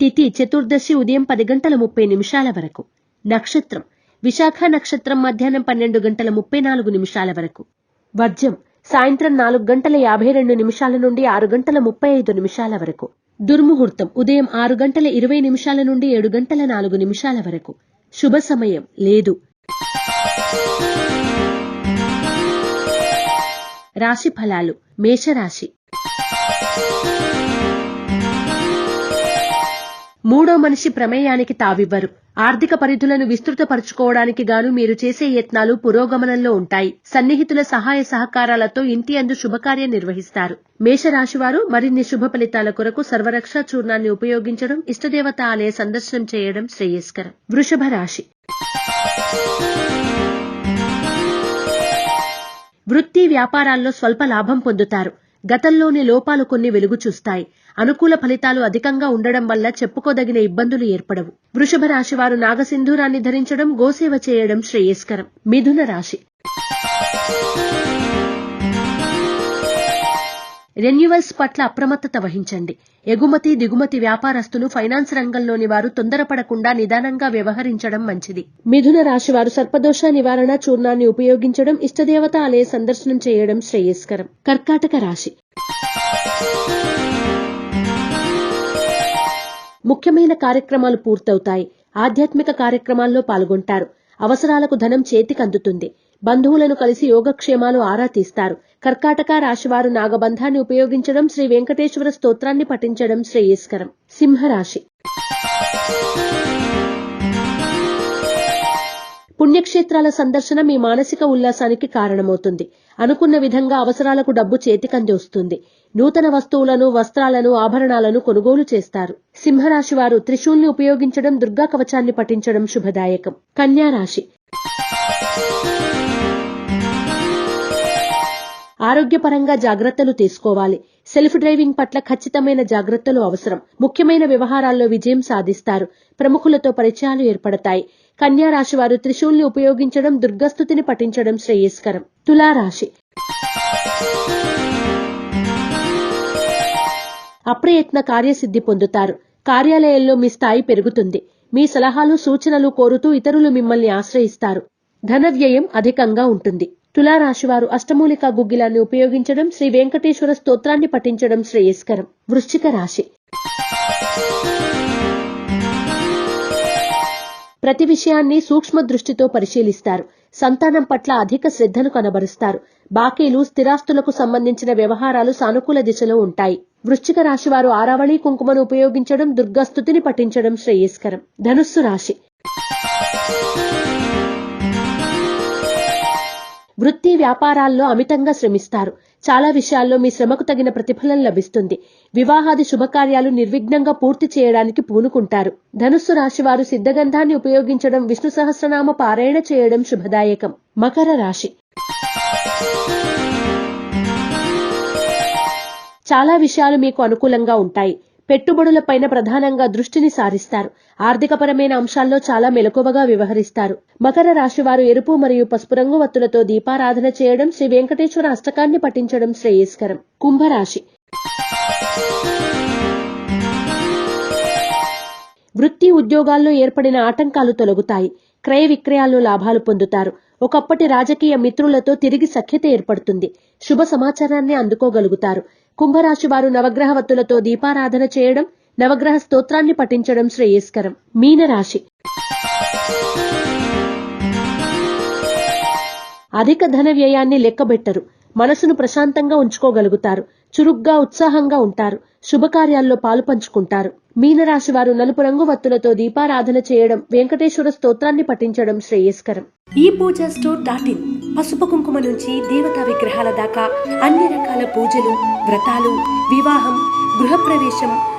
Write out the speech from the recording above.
తిథి చతుర్దశి ఉదయం పది గంటల ముప్పై నిమిషాల వరకు. నక్షత్రం విశాఖ నక్షత్రం మధ్యాహ్నం పన్నెండు గంటల ముప్పై నాలుగు నిమిషాల వరకు. వర్జం సాయంత్రం నాలుగు గంటల యాభై రెండు నిమిషాల నుండి ఆరు గంటల ముప్పై ఐదు నిమిషాల వరకు. దుర్ముహూర్తం ఉదయం ఆరు గంటల ఇరవై నిమిషాల నుండి ఏడు గంటల నాలుగు నిమిషాల వరకు. శుభ సమయం లేదు. రాశి ఫలాలు మేషరాశి. మూడో మనిషి ప్రమేయానికి తావివ్వరు. ఆర్థిక పరిధులను విస్తృతపరచుకోవడానికి గాను మీరు చేసే యత్నాలు పురోగమనంలో ఉంటాయి. సన్నిహితుల సహాయ సహకారాలతో ఇంటి అందు శుభకార్యం నిర్వహిస్తారు. మేషరాశివారు మరిన్ని శుభ ఫలితాల కొరకు సర్వరక్షా చూర్ణాన్ని ఉపయోగించడం ఇష్టదేవత ఆలయ సందర్శనం చేయడం శ్రేయస్కరం. వృషభ రాశి. వృత్తి వ్యాపారాల్లో స్వల్ప లాభం పొందుతారు. గతంలోని లోపాలు కొన్ని వెలుగు చూస్తాయి. అనుకూల ఫలితాలు అధికంగా ఉండడం వల్ల చెప్పుకోదగిన ఇబ్బందులు ఏర్పడవు. వృషభ రాశి వారు నాగసింధూరాన్ని ధరించడం గోసేవ చేయడం శ్రేయస్కరం. మిథున రాశి. రెన్యువల్స్ పట్ల అప్రమత్తత వహించండి. ఎగుమతి దిగుమతి వ్యాపారస్తులు ఫైనాన్స్ రంగంలోని వారు తొందరపడకుండా నిదానంగా వ్యవహరించడం మంచిది. మిథున రాశి వారు సర్పదోష నివారణ చూర్ణాన్ని ఉపయోగించడం ఇష్టదేవత ఆలయ సందర్శనం చేయడం శ్రేయస్కరం. కర్కాటక రాశి. ముఖ్యమైన కార్యక్రమాలు పూర్తవుతాయి. ఆధ్యాత్మిక కార్యక్రమాల్లో పాల్గొంటారు. అవసరాలకు ధనం చేతికి అందుతుంది బంధువులను కలిసి యోగక్షేమాలు ఆరా తీస్తారు కర్కాటక రాశివారు నాగబంధాన్ని ఉపయోగించడం శ్రీ వెంకటేశ్వర స్తోత్రాన్ని పఠించడం శ్రేయస్కరం. సింహరాశి పుణ్యక్షేత్రాల సందర్శన మీ మానసిక ఉల్లాసానికి కారణమవుతుంది. అనుకున్న విధంగా అవసరాలకు డబ్బు చేతికంది వస్తుంది. నూతన వస్తువులను వస్త్రాలను ఆభరణాలను కొనుగోలు చేస్తారు. సింహరాశి వారు త్రిశూల్ని ఉపయోగించడం దుర్గా కవచాన్ని పఠించడం శుభదాయకం. కన్యా రాశి. ఆరోగ్యపరంగా జాగ్రత్తలు తీసుకోవాలి. సెల్ఫ్ డ్రైవింగ్ పట్ల ఖచ్చితమైన జాగ్రత్తలు అవసరం. ముఖ్యమైన వ్యవహారాల్లో విజయం సాధిస్తారు. ప్రముఖులతో పరిచయాలు ఏర్పడతాయి. కన్యా రాశి వారు త్రిశూల్ని ఉపయోగించడం దుర్గస్థుతిని పఠించడం శ్రేయస్కరం. తులారాశి అప్రయత్న కార్యసిద్ధి పొందుతారు. కార్యాలయంలో మీ స్థాయి పెరుగుతుంది. మీ సలహాలు సూచనలు కోరుతూ ఇతరులు మిమ్మల్ని ఆశ్రయిస్తారు. ధన వ్యయం అధికంగా ఉంటుంది. తులారాశివారు అష్టమూలిక గుగ్గిలాన్ని ఉపయోగించడం శ్రీ వెంకటేశ్వర స్తోత్రాన్ని పఠించడం శ్రేయస్కరం. వృశ్చిక రాశి. ప్రతి విషయాన్ని సూక్ష్మ దృష్టితో పరిశీలిస్తారు. సంతానం పట్ల అధిక శ్రద్ధను కనబరుస్తారు. బాకీలు స్థిరాస్తులకు సంబంధించిన వ్యవహారాలు సానుకూల దిశలో ఉంటాయి. వృశ్చిక రాశి వారు ఆరావళి కుంకుమను ఉపయోగించడం దుర్గాస్తుతిని పఠించడం శ్రేయస్కరం. ధనుస్సు రాశి. వృత్తి వ్యాపారాల్లో అమితంగా శ్రమిస్తారు. చాలా విషయాల్లో మీ శ్రమకు తగిన ప్రతిఫలం లభిస్తుంది. వివాహాది శుభకార్యాలు నిర్విఘ్నంగా పూర్తి చేయడానికి పూనుకుంటారు. ధనుస్సు రాశి వారు సిద్ధగంధాన్ని ఉపయోగించడం విష్ణు సహస్రనామ పారాయణ చేయడం శుభదాయకం. మకర రాశి. చాలా విషయాలు మీకు అనుకూలంగా ఉంటాయి. పెట్టుబడులపైన ప్రధానంగా దృష్టిని సారిస్తారు. ఆర్థికపరమైన అంశాల్లో చాలా మెలకువగా వ్యవహరిస్తారు. మకర రాశి వారు ఎరుపు మరియు పసుపు రంగు వత్తులతో దీపారాధన చేయడం శ్రీ వెంకటేశ్వర అష్టకాన్ని పఠించడం శ్రేయస్కరం. కుంభరాశి. వృత్తి ఉద్యోగాల్లో ఏర్పడిన ఆటంకాలు తొలగుతాయి. క్రయ విక్రయాల్లో లాభాలు పొందుతారు. ఒకప్పటి రాజకీయ మిత్రులతో తిరిగి సఖ్యత ఏర్పడుతుంది. శుభ సమాచారాన్ని అందుకోగలుగుతారు. కుంభరాశి వారు నవగ్రహవత్తులతో దీపారాధన చేయడం నవగ్రహ స్తోత్రాన్ని పఠించడం శ్రేయస్కరం. మీనరాశి. అధిక ధన వ్యయాన్ని లెక్కబెట్టరు. మనసును ప్రశాంతంగా ఉంచుకోగలుగుతారు. చురుగ్గా ఉత్సాహంగా ఉంటారు. శుభకార్యాల్లో పాలు పంచుకుంటారు. మీనరాశి వారు నలుపు రంగు వత్తులతో దీపారాధన చేయడం వెంకటేశ్వర స్తోత్రాన్ని పఠించడం శ్రేయస్కరం. ఈ పూజా స్టోర్ డాట్ ఇన్. పసుపు కుంకుమ నుంచి దేవతా విగ్రహాల దాకా అన్ని రకాల పూజలు వ్రతాలు వివాహం గృహప్రవేశం